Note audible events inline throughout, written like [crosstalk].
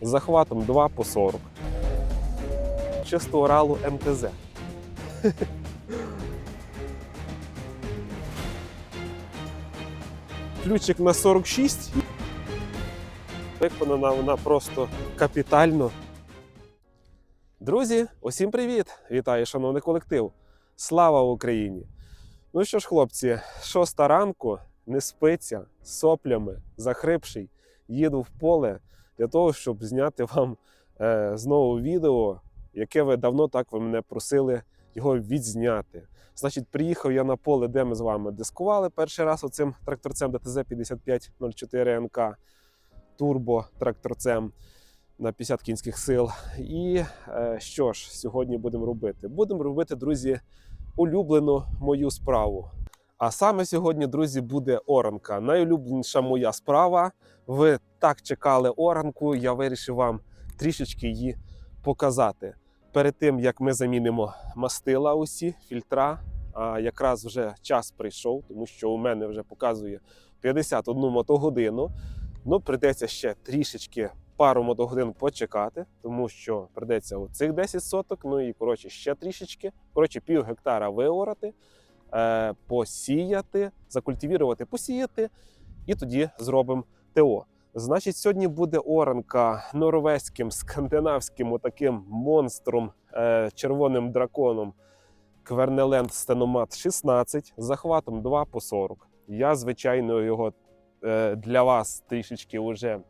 захватом 2 по 40. Чисто Уралу МТЗ. Ключик на 46. Виконана вона просто капітально. Друзі, усім привіт! Вітаю, шановний колектив! Слава Україні! Ну що ж, хлопці, шоста ранку, не спиться, з соплями, захрипший, їду в поле для того, щоб зняти вам е, знову відео, яке ви давно так ви мене просили його відзняти. Значить, приїхав я на поле, де ми з вами дискували перший раз оцим тракторцем ДТЗ 5504 НК турбо тракторцем на 50 кінських сил. І е, що ж, сьогодні будемо робити? Будемо робити, друзі, улюблену мою справу. А саме сьогодні, друзі, буде оранка. Найулюбленіша моя справа. Ви так чекали оранку. Я вирішив вам трішечки її показати. Перед тим як ми замінимо мастила, усі фільтра. А якраз вже час прийшов, тому що у мене вже показує 51 мотогодину. Ну, прийдеться ще трішечки пару мотогодин почекати, тому що прийдеться оцих 10 соток, ну і коротше ще трішечки. Коротше, пів гектара виорати, посіяти, закультивірувати, посіяти, і тоді зробимо ТО. Значить, сьогодні буде оранка норвезьким скандинавським отаким монстром, е, червоним драконом Квернеленд Стеномат 16 з захватом 2 по 40. Я, звичайно, його е, для вас трішечки вже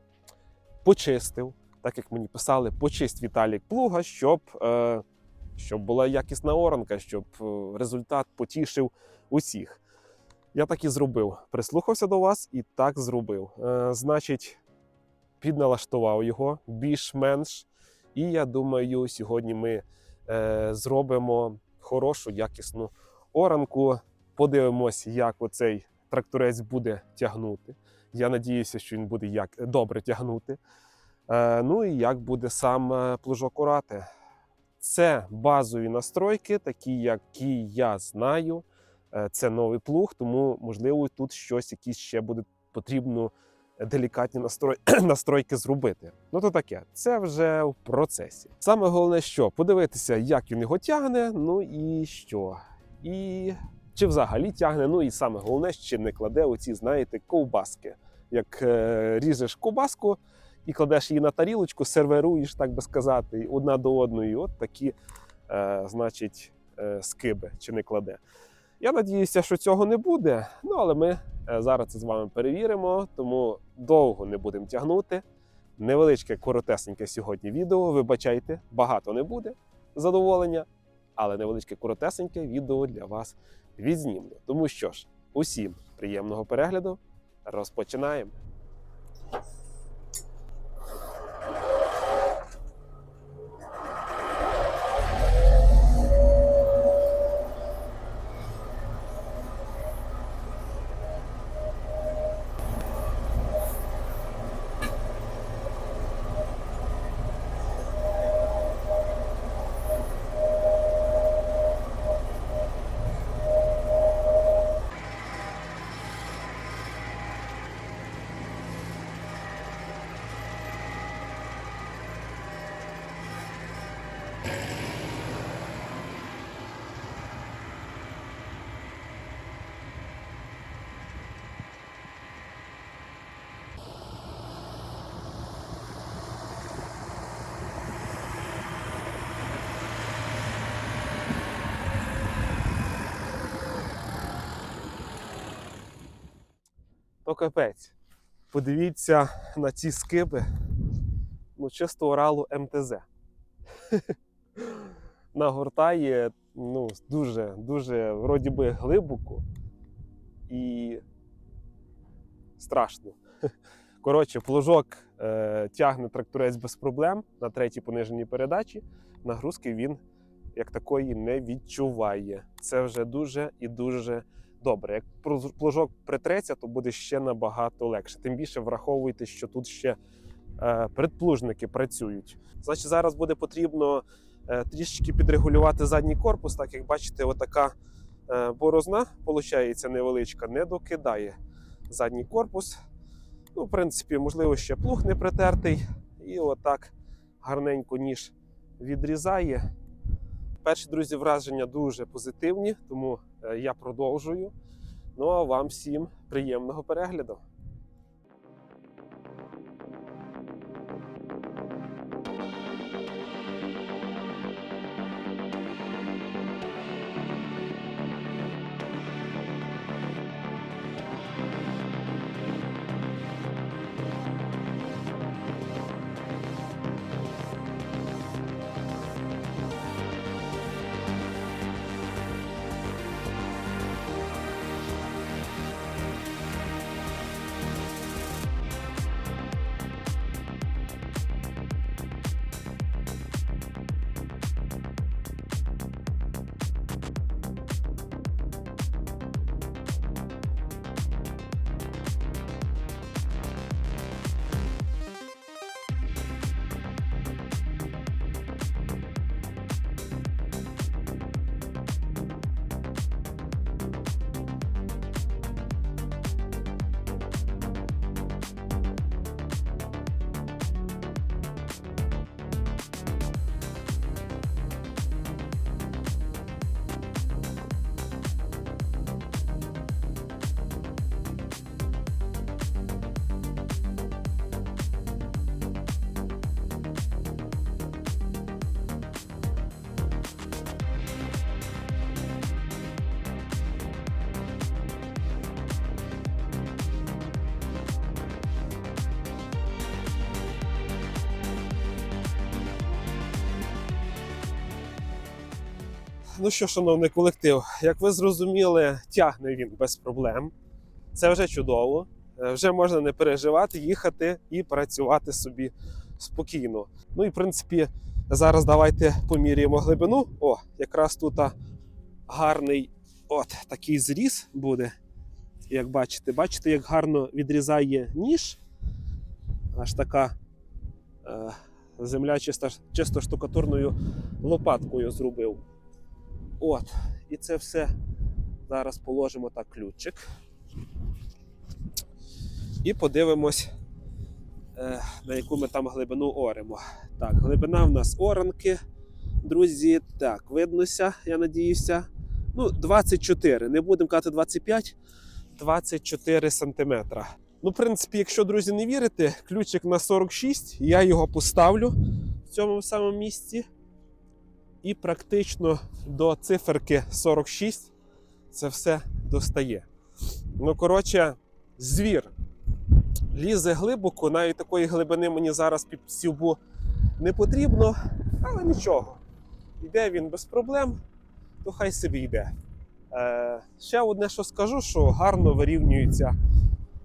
почистив, так як мені писали, почисть Віталік плуга, щоб, е, щоб була якісна оранка, щоб е, результат потішив усіх. Я так і зробив. Прислухався до вас і так зробив. Е, значить, підналаштував його більш-менш. І я думаю, сьогодні ми е, зробимо хорошу, якісну оранку. Подивимось, як оцей тракторець буде тягнути. Я надіюся, що він буде як добре тягнути. Е, ну і як буде сам е, плужок орати. Це базові настройки, такі, які я знаю. Е, Це новий плуг, тому можливо тут щось якісь ще буде потрібно делікатні настрой... [clears throat] настройки зробити. Ну то таке, це вже в процесі. Саме головне, що подивитися, як він його тягне, ну і що. І чи взагалі тягне, ну і саме головне, чи не кладе оці, знаєте, ковбаски. Як е, ріжеш ковбаску і кладеш її на тарілочку, серверуєш, так би сказати, одна до одної. От такі, е, значить, е, скиби чи не кладе. Я надіюся, що цього не буде. Ну але ми е, зараз це з вами перевіримо, тому довго не будемо тягнути. Невеличке, коротесеньке сьогодні відео. Вибачайте, багато не буде задоволення, але невеличке коротесеньке відео для вас відзнімлю. Тому що ж, усім приємного перегляду. Розпочинаємо. То капець. Подивіться на ці скиби. Ну, чисто Уралу МТЗ. [laughs] Нагортає ну, дуже, дуже вроді би глибоко і страшно. [laughs] Коротше, плужок е, тягне тракторець без проблем на третій пониженій передачі. Нагрузки він як такої не відчуває. Це вже дуже і дуже добре. Як плужок притреться, то буде ще набагато легше. Тим більше враховуйте, що тут ще е, предплужники працюють. Значить, зараз буде потрібно е, трішечки підрегулювати задній корпус. Так як бачите, отака е, борозна, виходить, невеличка, не докидає задній корпус. Ну, в принципі, можливо, ще плуг не притертий. І отак гарненько ніж відрізає. Перші друзі враження дуже позитивні, тому я продовжую. Ну а вам всім приємного перегляду. Ну що, шановний колектив, як ви зрозуміли, тягне він без проблем. Це вже чудово. Е, Вже можна не переживати, їхати і працювати собі спокійно. Ну і в принципі, зараз давайте поміряємо глибину. О, якраз тут гарний от такий зріз буде. Як бачите, бачите, як гарно відрізає ніж. Аж така е, земля чисто, чисто штукатурною лопаткою зробив. От, і це все зараз положимо так ключик. І подивимось, е, на яку ми там глибину оремо. Так, глибина в нас оранки, друзі. Так, виднося, я надіюся. Ну, 24. Не будемо казати 25, 24 сантиметра. Ну, в принципі, якщо, друзі, не вірите, ключик на 46, я його поставлю в цьому самому місці. І практично до циферки 46 це все достає. Ну, коротше, звір лізе глибоко, навіть такої глибини мені зараз під сівбу не потрібно, але нічого. Йде він без проблем, то хай собі йде. Е, ще одне, що скажу, що гарно вирівнюється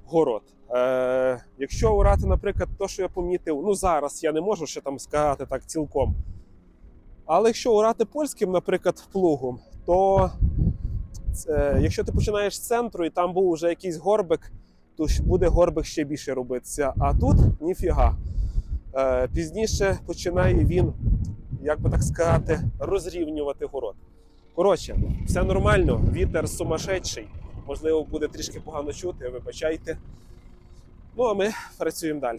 город. Е, якщо орати, наприклад, то, що я помітив, ну зараз я не можу ще там сказати так цілком. Але якщо орати польським, наприклад, плугом, то це, якщо ти починаєш з центру і там був вже якийсь горбик, то буде горбик ще більше робитися. А тут ніфіга. Е, пізніше починає він, як би так сказати, розрівнювати город. Коротше, все нормально, вітер сумасшедший. Можливо, буде трішки погано чути, вибачайте. Ну а ми працюємо далі.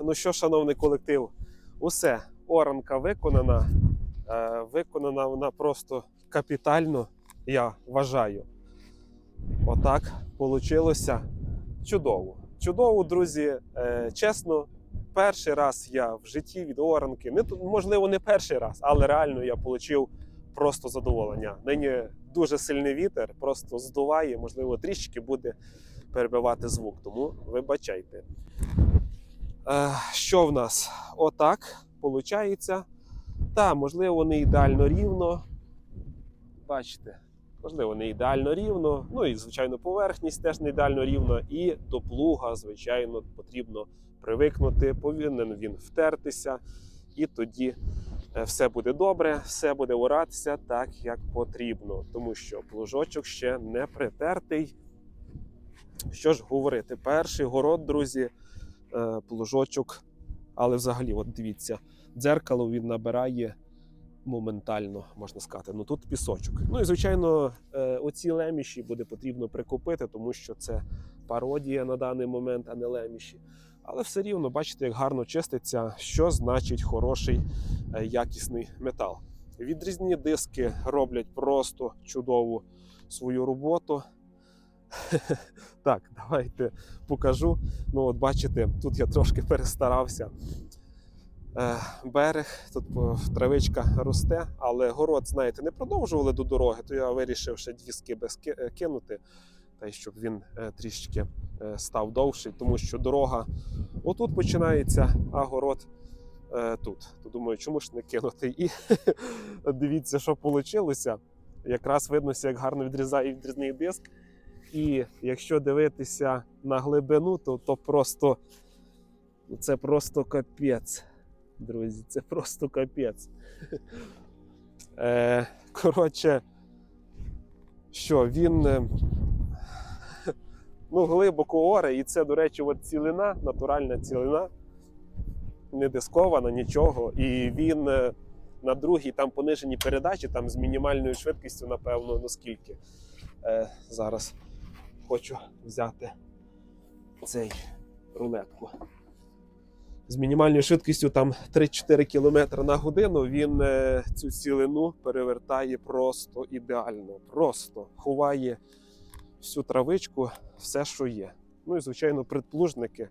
Ну що, шановний колектив, усе, оранка виконана. Е, виконана вона просто капітально, я вважаю. Отак вийшло чудово. Чудово, друзі. Е, чесно, перший раз я в житті від оранки, не, можливо, не перший раз, але реально я отримав просто задоволення. Нині дуже сильний вітер, просто здуває, можливо, трішки буде перебивати звук, тому вибачайте. Е, що в нас? Отак виходить. Та, можливо, не ідеально рівно. Бачите, можливо, не ідеально рівно. Ну і, звичайно, поверхність теж не ідеально рівна. І до плуга, звичайно, потрібно привикнути, повинен він втертися, і тоді е, все буде добре, все буде оратися так, як потрібно. Тому що плужочок ще не притертий. Що ж говорити, перший город, друзі, плужочок. Але взагалі, от дивіться, дзеркало він набирає моментально, можна сказати. Ну тут пісочок. Ну і звичайно, е, оці леміші буде потрібно прикупити, тому що це пародія на даний момент, а не леміші. Але все рівно бачите, як гарно чиститься, що значить хороший е, якісний метал. Відрізні диски роблять просто чудову свою роботу. [laughs] Так, давайте покажу. Ну, от бачите, тут я трошки перестарався. Е, берег, тут травичка росте, але город, знаєте, не продовжували до дороги, то я вирішив ще дві скиби е, кинути, та й щоб він е, трішки е, став довший, тому що дорога отут починається, а город тут. То думаю, чому ж не кинути? І [laughs] дивіться, що вийшло. Якраз виднося, як гарно відрізає відрізний диск. І якщо дивитися на глибину, то, то просто ну, це просто капець. Друзі, це просто капець. [laughs] Е, коротше, що він е, [laughs] ну, глибоко оре, і це, до речі, от цілина, натуральна цілина, не дискована, нічого. І він е, на другій там пониженій передачі, там з мінімальною швидкістю, напевно, ну скільки. Е, зараз хочу взяти цей рулетку. З мінімальною швидкістю там 3-4 км на годину він е, цю цілину перевертає просто ідеально. Просто ховає всю травичку, все, що є. Ну і, звичайно, предплужники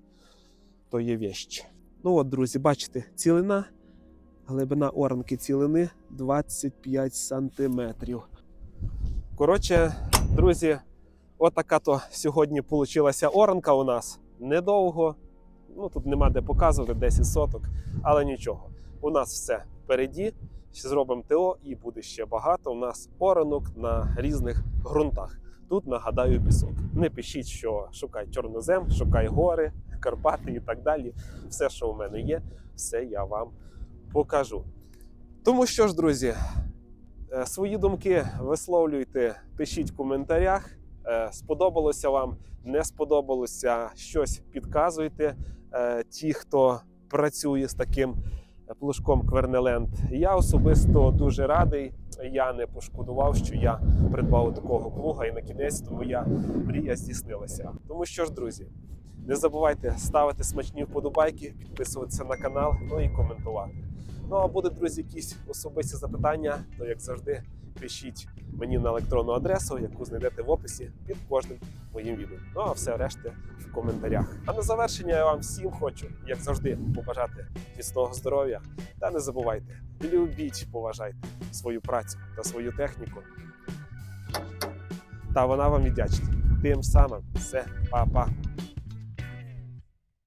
то є вещь. Ну от, друзі, бачите, цілина, глибина оранки цілини 25 сантиметрів. Коротше, друзі, отака то сьогодні получилася оранка у нас. Недовго. Ну тут нема де показувати 10 соток, але нічого. У нас все впереді. Зробимо ТО і буде ще багато. У нас оранок на різних ґрунтах. Тут нагадаю пісок. Не пишіть, що шукай чорнозем, шукай гори, Карпати і так далі. Все, що у мене є, все я вам покажу. Тому що ж, друзі, е, свої думки висловлюйте, пишіть в коментарях. Е, Сподобалося вам, не сподобалося щось підказуйте. Е, Ті, хто працює з таким плужком Квернеленд. Я особисто дуже радий. Я не пошкодував, що я придбав такого плуга, і на кінець моя мрія здійснилася. Тому що ж, друзі, не забувайте ставити смачні вподобайки, підписуватися на канал, ну і коментувати. Ну а буде, друзі, якісь особисті запитання, то як завжди, пишіть мені на електронну адресу, яку знайдете в описі під кожним моїм відео. Ну а все решта в коментарях. А на завершення я вам всім хочу, як завжди, побажати міцного здоров'я. Та не забувайте, любіть, поважайте свою працю та свою техніку. Та вона вам віддячить. Тим самим все, па-па.